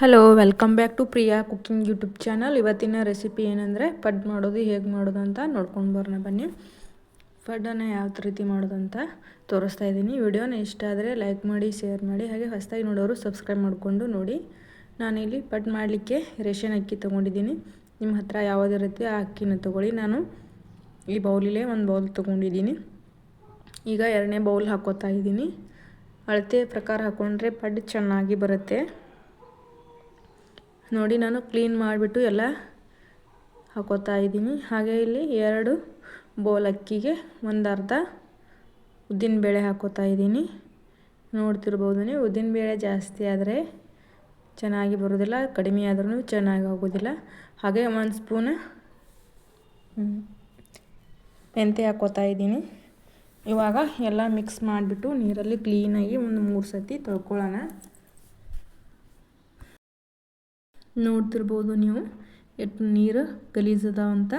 Hello welcome back to Priya cooking YouTube channel ಇವತ್ತಿನ recipe ಏನಂದರೆ ಪಡ್ ಮಾಡೋದು, ಹೇಗೆ ಮಾಡೋದು ಅಂತ ನೋಡ್ಕೊಂಡು ಬರೋಣ ಬನ್ನಿ. ಪಡ್ಡನ್ನು ಯಾವ ರೀತಿ ಮಾಡೋದು ಅಂತ ತೋರಿಸ್ತಾ ಇದ್ದೀನಿ. ವಿಡಿಯೋನ ಇಷ್ಟ ಆದರೆ ಲೈಕ್ ಮಾಡಿ ಶೇರ್ ಮಾಡಿ, ಹಾಗೆ ಹೊಸದಾಗಿ ನೋಡೋರು ಸಬ್ಸ್ಕ್ರೈಬ್ ಮಾಡಿಕೊಂಡು ನೋಡಿ. ನಾನಿಲ್ಲಿ ಪಡ್ ಮಾಡಲಿಕ್ಕೆ ರೇಷನ್ ಅಕ್ಕಿ ತೊಗೊಂಡಿದ್ದೀನಿ. ನಿಮ್ಮ ಹತ್ರ ಯಾವುದೇ ರೀತಿ ಆ ಅಕ್ಕಿನ ತೊಗೊಳ್ಳಿ. ನಾನು ಈ ಬೌಲಿಲೇ ಒಂದು ಬೌಲ್ ತೊಗೊಂಡಿದ್ದೀನಿ. ಈಗ ಎರಡನೇ ಬೌಲ್ ಹಾಕೋತಾ ಇದ್ದೀನಿ. ಅಳತೆ ಪ್ರಕಾರ ಹಾಕ್ಕೊಂಡ್ರೆ ಪಡ್ ಚೆನ್ನಾಗಿ ಬರುತ್ತೆ. ನೋಡಿ ನಾನು ಕ್ಲೀನ್ ಮಾಡಿಬಿಟ್ಟು ಎಲ್ಲ ಹಾಕೋತಾ ಇದ್ದೀನಿ. ಹಾಗೆ ಇಲ್ಲಿ ಎರಡು ಬೋಲ್ ಅಕ್ಕಿಗೆ ಒಂದು ಅರ್ಧ ಉದ್ದಿನಬೇಳೆ ಹಾಕೋತಾ ಇದ್ದೀನಿ. ನೋಡ್ತಿರ್ಬೋದು ನೀವು ಉದ್ದಿನಬೇಳೆ ಜಾಸ್ತಿ ಆದರೆ ಚೆನ್ನಾಗಿ ಬರೋದಿಲ್ಲ, ಕಡಿಮೆ ಆದ್ರೂ ಚೆನ್ನಾಗಿ ಆಗೋದಿಲ್ಲ. ಹಾಗೆ ಒಂದು ಸ್ಪೂನ್ ಮೆಂತೆ ಹಾಕೋತಾ ಇದ್ದೀನಿ. ಇವಾಗ ಎಲ್ಲ ಮಿಕ್ಸ್ ಮಾಡಿಬಿಟ್ಟು ನೀರಲ್ಲಿ ಕ್ಲೀನಾಗಿ ಒಂದು ಮೂರು ಸತಿ ತೊಳ್ಕೊಳ್ಳೋಣ. ನೋಡ್ತಿರ್ಬೋದು ನೀವು. ಎಷ್ಟು ನೀರು ಗಲೀಜದಾವ ಅಂತ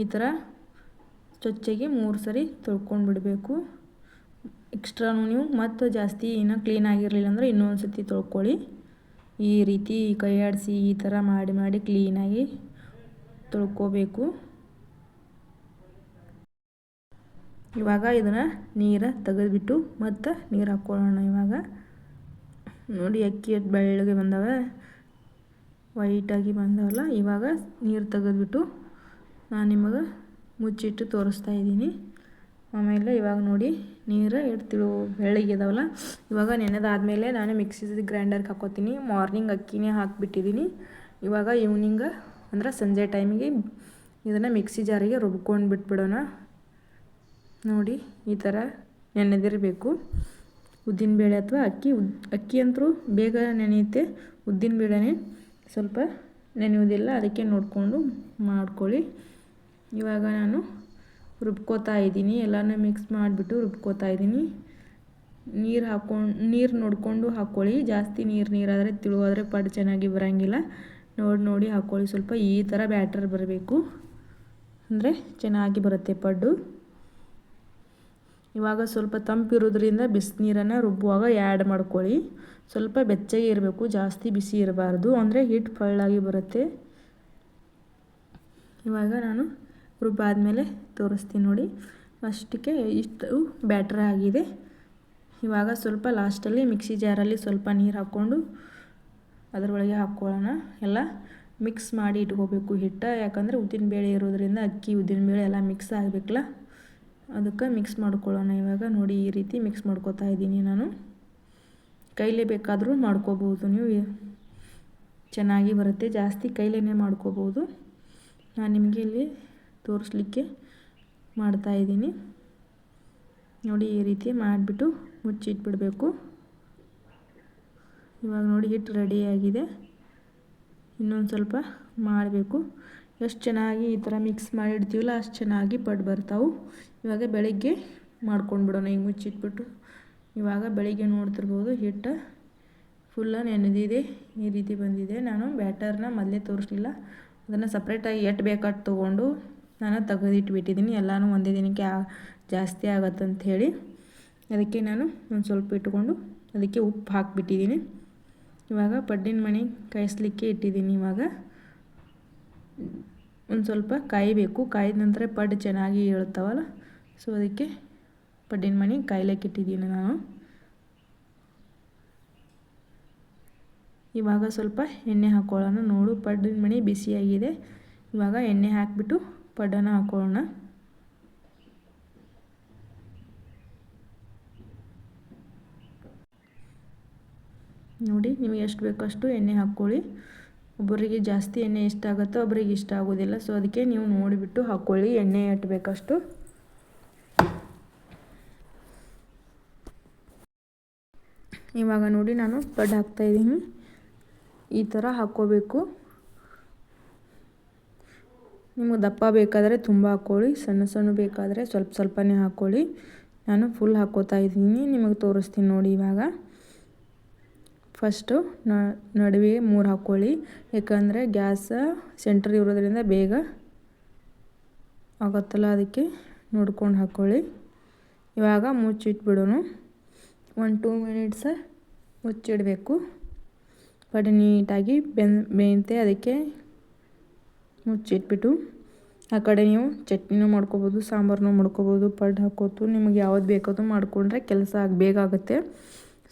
ಈ ಥರ ಸ್ವಚ್ಛಗೆ ಮೂರು ಸರಿ ತೊಳ್ಕೊಂಡು ಬಿಡಬೇಕು. ಎಕ್ಸ್ಟ್ರಾನು ನೀವು ಮತ್ತು ಜಾಸ್ತಿ ಏನೋ ಕ್ಲೀನ್ ಆಗಿರಲಿಲ್ಲ ಅಂದರೆ ಇನ್ನೊಂದು ಸತಿ ತೊಳ್ಕೊಳ್ಳಿ. ಈ ರೀತಿ ಕೈ ಆಡಿಸಿ ಈ ಥರ ಮಾಡಿ ಮಾಡಿ ಕ್ಲೀನಾಗಿ ತೊಳ್ಕೊಬೇಕು. ಇವಾಗ ಇದನ್ನು ನೀರು ತೆಗೆದುಬಿಟ್ಟು ಮತ್ತು ನೀರು ಹಾಕ್ಕೊಳ್ಳೋಣ ಇವಾಗ. ನೋಡಿ ಅಕ್ಕಿ ಬೆಳ್ಳಗೆ ಬಂದವೆ. ವೈಟಾಗಿ ಬಂದವಲ್ಲ, ಇವಾಗ ನೀರು ತೆಗೆದ್ಬಿಟ್ಟು ನಾನು ನಿಮಗೆ ಮುಚ್ಚಿಟ್ಟು ತೋರಿಸ್ತಾ ಇದ್ದೀನಿ. ಆಮೇಲೆ ಇವಾಗ ನೋಡಿ, ನೀರು ಇಡ್ತಿಳು ಬೆಳ್ಳಗೆ ಇದಾವಲ್ಲ ಇವಾಗ ನೆನೆದಾದಮೇಲೆ ನಾನು ಮಿಕ್ಸಿ ಗ್ರೈಂಡರ್ಗೆ ಹಾಕೋತೀನಿ. ಮಾರ್ನಿಂಗ್ ಅಕ್ಕಿನೇ ಹಾಕಿಬಿಟ್ಟಿದ್ದೀನಿ ಇವಾಗ ಈವ್ನಿಂಗ್ ಅಂದ್ರೆ ಸಂಜೆ ಟೈಮಿಗೆ ಇದನ್ನು ಮಿಕ್ಸಿ ಜಾರಿಗೆ ರುಬ್ಕೊಂಡು ಬಿಟ್ಬಿಡೋಣ. ನೋಡಿ, ಈ ಥರ ನೆನೆದಿರಬೇಕು. ಉದ್ದಿನಬೇಳೆ ಅಥವಾ ಅಕ್ಕಿ ಉದ್, ಅಕ್ಕಿ ಅಂತರೂ ಬೇಗ ನೆನೆಯುತ್ತೆ ಉದ್ದಿನಬೇಳೆನೇ ಸ್ವಲ್ಪ ನೆನೆಯುವುದಿಲ್ಲ, ಅದಕ್ಕೆ ನೋಡಿಕೊಂಡು ಮಾಡ್ಕೊಳ್ಳಿ. ಇವಾಗ ನಾನು ರುಬ್ಕೋತಾ ಇದ್ದೀನಿ. ಎಲ್ಲನೂ ಮಿಕ್ಸ್ ಮಾಡಿಬಿಟ್ಟು ರುಬ್ಕೋತಾ ಇದ್ದೀನಿ. ನೀರು ಹಾಕ್ಕೊಂಡು ನೀರು ನೋಡಿಕೊಂಡು ಹಾಕ್ಕೊಳ್ಳಿ ಜಾಸ್ತಿ ನೀರು, ನೀರಾದರೆ ತಿಳುವಾದರೆ ಪಡ್ ಚೆನ್ನಾಗಿ ಬರೋಂಗಿಲ್ಲ. ನೋಡಿ ನೋಡಿ ಹಾಕ್ಕೊಳ್ಳಿ ಸ್ವಲ್ಪ ಈ ಥರ ಬ್ಯಾಟರ್ ಬರಬೇಕು. ಅಂದರೆ ಚೆನ್ನಾಗಿ ಬರುತ್ತೆ ಪಡ್ಡು. ಇವಾಗ ಸ್ವಲ್ಪ ತಂಪಿರೋದ್ರಿಂದ ಬಿಸಿನೀರನ್ನು ರುಬ್ಬುವಾಗ ಆ್ಯಡ್ ಮಾಡ್ಕೊಳ್ಳಿ. ಸ್ವಲ್ಪ ಬೆಚ್ಚಗೆ ಇರಬೇಕು, ಜಾಸ್ತಿ ಬಿಸಿ ಇರಬಾರ್ದು. ಅಂದರೆ ಹಿಟ್ಟು ಫಳ್ಳಾಗಿ ಬರುತ್ತೆ. ಇವಾಗ ನಾನು ರುಬ್ಬಾದಮೇಲೆ ತೋರಿಸ್ತೀನಿ ನೋಡಿ. ಅಷ್ಟಕ್ಕೆ ಇಷ್ಟು ಬ್ಯಾಟ್ರ್ ಆಗಿದೆ. ಇವಾಗ ಸ್ವಲ್ಪ ಲಾಸ್ಟಲ್ಲಿ ಮಿಕ್ಸಿ ಜಾರಲ್ಲಿ ಸ್ವಲ್ಪ ನೀರು ಹಾಕ್ಕೊಂಡು ಅದರೊಳಗೆ ಹಾಕ್ಕೊಳ್ಳೋಣ. ಎಲ್ಲ ಮಿಕ್ಸ್ ಮಾಡಿ ಇಟ್ಕೋಬೇಕು ಹಿಟ್ಟು. ಯಾಕಂದರೆ ಉದ್ದಿನಬೇಳೆ ಇರೋದ್ರಿಂದ ಅಕ್ಕಿ ಉದ್ದಿನಬೇಳೆ ಎಲ್ಲ ಮಿಕ್ಸ್ ಆಗಬೇಕಲ್ಲ. ಅದಕ್ಕೆ ಮಿಕ್ಸ್ ಮಾಡ್ಕೊಳ್ಳೋಣ ಇವಾಗ. ನೋಡಿ ಈ ರೀತಿ ಮಿಕ್ಸ್ ಮಾಡ್ಕೋತಾ ಇದ್ದೀನಿ ನಾನು. ಕೈಲೇ ಬೇಕಾದರೂ ಮಾಡ್ಕೋಬೋದು ನೀವು. ಚೆನ್ನಾಗಿ ಬರುತ್ತೆ. ಜಾಸ್ತಿ ಕೈಲೇ ಮಾಡ್ಕೋಬೋದು. ನಾನು ನಿಮಗೆ ಇಲ್ಲಿ ತೋರಿಸ್ಲಿಕ್ಕೆ ಮಾಡ್ತಾಯಿದ್ದೀನಿ ನೋಡಿ ಈ ರೀತಿ ಮಾಡಿಬಿಟ್ಟು ಮುಚ್ಚಿಟ್ಬಿಡಬೇಕು. ಇವಾಗ ನೋಡಿ ಹಿಟ್ಟು ರೆಡಿಯಾಗಿದೆ ಇನ್ನೊಂದು ಸ್ವಲ್ಪ ಮಾಡಬೇಕು. ಎಷ್ಟು ಚೆನ್ನಾಗಿ ಈ ಥರ ಮಿಕ್ಸ್ ಮಾಡಿಡ್ತೀವಲ್ಲ ಅಷ್ಟು ಚೆನ್ನಾಗಿ ಪಡ್ ಬರ್ತಾವೆ. ಇವಾಗ ಬೆಳಗ್ಗೆ ಮಾಡ್ಕೊಂಡ್ಬಿಡೋಣ ಈಗ ಮುಚ್ಚಿಟ್ಬಿಟ್ಟು. ಇವಾಗ ಬೆಳಗ್ಗೆ ನೋಡ್ತಿರ್ಬೋದು ಹಿಟ್ಟು ಫುಲ್ಲ ನೆನೆದಿದೆ. ಈ ರೀತಿ ಬಂದಿದೆ. ನಾನು ಬ್ಯಾಟರ್ನ ಮೊದಲೇ ತೋರಿಸ್ಲಿಲ್ಲ. ಅದನ್ನು ಸಪ್ರೇಟಾಗಿ ಎಷ್ಟು ಬೇಕಾಟ್ ತೊಗೊಂಡು ನಾನು ತೆಗೆದಿಟ್ಬಿಟ್ಟಿದ್ದೀನಿ ಎಲ್ಲನೂ ಒಂದೇ ದಿನಕ್ಕೆ ಜಾಸ್ತಿ ಆಗತ್ತಂತ ಹೇಳಿ. ಅದಕ್ಕೆ ನಾನು ಒಂದು ಸ್ವಲ್ಪ ಇಟ್ಕೊಂಡು ಅದಕ್ಕೆ ಉಪ್ಪು ಹಾಕಿಬಿಟ್ಟಿದ್ದೀನಿ ಇವಾಗ ಪಡ್ಡಿನ ಮಣಿ ಕಾಯಿಸ್ಲಿಕ್ಕೆ ಇಟ್ಟಿದ್ದೀನಿ ಇವಾಗ. ಒಂದು ಸ್ವಲ್ಪ ಕಾಯಬೇಕು. ಕಾಯ್ದ ನಂತರ ಪಡ್ ಚೆನ್ನಾಗಿ ಹೇಳ್ತಾವಲ್ಲ ಸೊ ಅದಕ್ಕೆ ಪಡ್ಡಿನ ಮಣಿ ಕಾಯ್ಲಿಕ್ಕೆ ಇಟ್ಟಿದ್ದೀನಿ ನಾನು. ಇವಾಗ ಸ್ವಲ್ಪ ಎಣ್ಣೆ ಹಾಕ್ಕೊಳ್ಳೋಣ ನೋಡು, ಪಡ್ಡಿನ ಮಣಿ ಬಿಸಿಯಾಗಿದೆ. ಇವಾಗ ಎಣ್ಣೆ ಹಾಕಿಬಿಟ್ಟು ಪಡ್ಡನ್ನು ಹಾಕೊಳ್ಳೋಣ. ನೋಡಿ, ನಿಮಗೆ ಎಷ್ಟು ಬೇಕೋ ಅಷ್ಟು ಎಣ್ಣೆ ಹಾಕ್ಕೊಳ್ಳಿ. ಒಬ್ಬರಿಗೆ ಜಾಸ್ತಿ ಎಣ್ಣೆ ಇಷ್ಟ ಆಗುತ್ತೋ ಒಬ್ಬರಿಗೆ ಇಷ್ಟ ಆಗೋದಿಲ್ಲ ಸೊ ಅದಕ್ಕೆ ನೀವು ನೋಡಿಬಿಟ್ಟು ಹಾಕ್ಕೊಳ್ಳಿ ಎಣ್ಣೆ ಇಟ್ಬೇಕಷ್ಟು ಬೇಕಷ್ಟು ಇವಾಗ ನೋಡಿ ನಾನು ಪಡ್ ಹಾಕ್ತಾಯಿದ್ದೀನಿ ಈ ಥರ ಹಾಕ್ಕೋಬೇಕು. ನಿಮಗೆ ದಪ್ಪ ಬೇಕಾದರೆ ತುಂಬ ಹಾಕ್ಕೊಳ್ಳಿ. ಸಣ್ಣ ಸಣ್ಣ ಬೇಕಾದರೆ ಸ್ವಲ್ಪ ಸ್ವಲ್ಪನೇ ಹಾಕ್ಕೊಳ್ಳಿ. ನಾನು ಫುಲ್ ಹಾಕ್ಕೋತಾ ಇದ್ದೀನಿ. ನಿಮಗೆ ತೋರಿಸ್ತೀನಿ ನೋಡಿ ಇವಾಗ. ಫಸ್ಟು ನಡುವೆ ಮೂರು ಹಾಕ್ಕೊಳ್ಳಿ ಯಾಕಂದರೆ ಗ್ಯಾಸ ಸೆಂಟ್ರ್ ಇರೋದ್ರಿಂದ ಬೇಗ ಆಗತ್ತಲ್ಲ ಅದಕ್ಕೆ ನೋಡ್ಕೊಂಡು ಹಾಕ್ಕೊಳ್ಳಿ ಇವಾಗ ಮುಚ್ಚಿಟ್ಬಿಡೋಣ. ಒಂದು ಟೂ ಮಿನಿಟ್ಸ ಮುಚ್ಚಿಡಬೇಕು. ಬಟ್ ನೀಟಾಗಿ ಬೆನ್ ಬೇಯುತ್ತೆ ಅದಕ್ಕೆ ಮುಚ್ಚಿಟ್ಬಿಟ್ಟು. ಆ ಕಡೆ ನೀವು ಚಟ್ನಿನೂ ಮಾಡ್ಕೋಬೋದು ಸಾಂಬಾರನ್ನೂ ಮಾಡ್ಕೋಬೋದು ಪಡ್ಡು ಹಾಕೋತು ನಿಮಗೆ ಯಾವ್ದು ಬೇಕೋದು ಮಾಡಿಕೊಂಡ್ರೆ ಕೆಲಸ ಬೇಗ ಆಗುತ್ತೆ.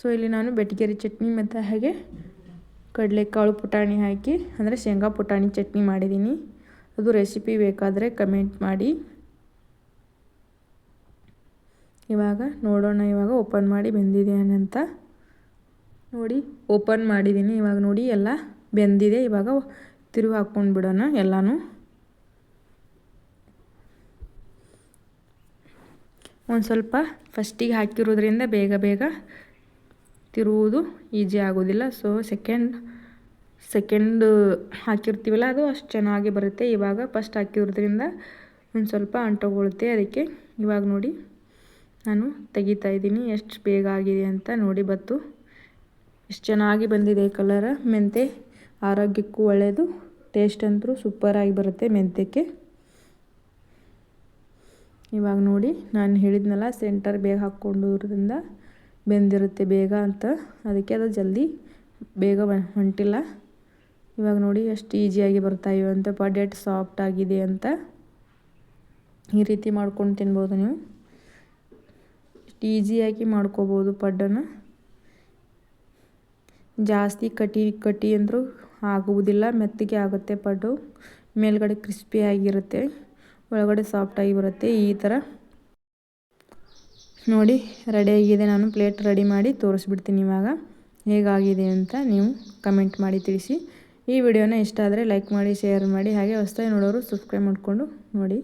ಸೊ ಇಲ್ಲಿ ನಾನು ಬೆಟಗೇರಿ ಚಟ್ನಿ ಮತ್ತು ಹಾಗೆ ಕಡಲೆಕಾಳು ಪುಟಾಣಿ ಹಾಕಿ, ಅಂದರೆ ಶೇಂಗಾ ಪುಟಾಣಿ ಚಟ್ನಿ ಮಾಡಿದ್ದೀನಿ. ಅದು ರೆಸಿಪಿ ಬೇಕಾದರೆ ಕಮೆಂಟ್ ಮಾಡಿ. ಇವಾಗ ನೋಡೋಣ, ಇವಾಗ ಓಪನ್ ಮಾಡಿ ಬೆಂದಿದೆ ಅಂತ ನೋಡಿ ಓಪನ್ ಮಾಡಿದ್ದೀನಿ. ಇವಾಗ ನೋಡಿ, ಎಲ್ಲ ಬೆಂದಿದೆ. ಇವಾಗ ತಿರುವು ಹಾಕ್ಕೊಂಡು ಬಿಡೋಣ ಎಲ್ಲನೂ. ಒಂದು ಸ್ವಲ್ಪ ಫಸ್ಟಿಗೆ ಹಾಕಿರೋದ್ರಿಂದ ಬೇಗ ಬೇಗ ತಿರುವುದು ಈಜಿ ಆಗೋದಿಲ್ಲ. ಸೊ ಸೆಕೆಂಡ್ ಸೆಕೆಂಡ್ ಹಾಕಿರ್ತೀವಲ್ಲ, ಅದು ಅಷ್ಟು ಚೆನ್ನಾಗಿ ಬರುತ್ತೆ. ಇವಾಗ ಫಸ್ಟ್ ಹಾಕಿರೋದ್ರಿಂದ ಒಂದು ಸ್ವಲ್ಪ ಅಂಟುಕೊಳ್ಳುತ್ತೆ. ಅದಕ್ಕೆ ಇವಾಗ ನೋಡಿ, ನಾನು ತೆಗಿತಾ ಇದ್ದೀನಿ. ಎಷ್ಟು ಬೇಗ ಆಗಿದೆ ಅಂತ ನೋಡಿ ಬತ್ತು. ಎಷ್ಟು ಚೆನ್ನಾಗಿ ಬಂದಿದೆ ಕಲರ್ ಮೆಂತೆ ಆರೋಗ್ಯಕ್ಕೂ ಒಳ್ಳೆಯದು ಟೇಸ್ಟ್ ಅಂತೂ ಸೂಪರಾಗಿ ಬರುತ್ತೆ ಮೆಂತ್ಯಕ್ಕೆ. ಇವಾಗ ನೋಡಿ, ನಾನು ಹೇಳಿದ್ನಲ್ಲ ಸೆಂಟರ್ ಬೇಗ ಹಾಕ್ಕೊಂಡೋದ್ರಿಂದ ಬೆಂದಿರುತ್ತೆ ಬೇಗ ಅಂತ. ಅದಕ್ಕೆ ಅದು ಜಲ್ದಿ ಬೇಗ ಹೊಂಟಿಲ್ಲ. ಇವಾಗ ನೋಡಿ ಎಷ್ಟು ಈಸಿಯಾಗಿ ಬರ್ತಾಯಿವೆ ಅಂತ. ಪಡ್ಡೆಟ್ ಸಾಫ್ಟ್ ಆಗಿದೆ ಅಂತ. ಈ ರೀತಿ ಮಾಡ್ಕೊಂಡು ತಿನ್ಬೋದು ನೀವು. ಈಸಿಯಾಗಿ ಮಾಡ್ಕೋಬೋದು ಪಡ್ಡನ್ನು. ಜಾಸ್ತಿ ಕಟಿ ಕಟಿ ಅಂದರೂ ಆಗುವುದಿಲ್ಲ. ಮೆತ್ತಗೆ ಆಗುತ್ತೆ ಪಡ್ಡು. ಮೇಲ್ಗಡೆ ಕ್ರಿಸ್ಪಿಯಾಗಿರುತ್ತೆ ಒಳಗಡೆ ಸಾಫ್ಟಾಗಿ ಬರುತ್ತೆ. ಈ ಥರ ನೋಡಿ ರೆಡಿಯಾಗಿದೆ ನಾನು ಪ್ಲೇಟ್ ರೆಡಿ ಮಾಡಿ ತೋರಿಸ್ಬಿಡ್ತೀನಿ ಇವಾಗ. ಹೇಗಾಗಿದೆ ಅಂತ ನೀವು ಕಮೆಂಟ್ ಮಾಡಿ ತಿಳಿಸಿ. ಈ ವಿಡಿಯೋನ ಇಷ್ಟ ಆದರೆ ಲೈಕ್ ಮಾಡಿ ಶೇರ್ ಮಾಡಿ. ಹಾಗೆ ಹೊಸ್ದಾಗಿ ನೋಡೋರು ಸಬ್ಸ್ಕ್ರೈಬ್ ಮಾಡಿಕೊಂಡು ನೋಡಿ.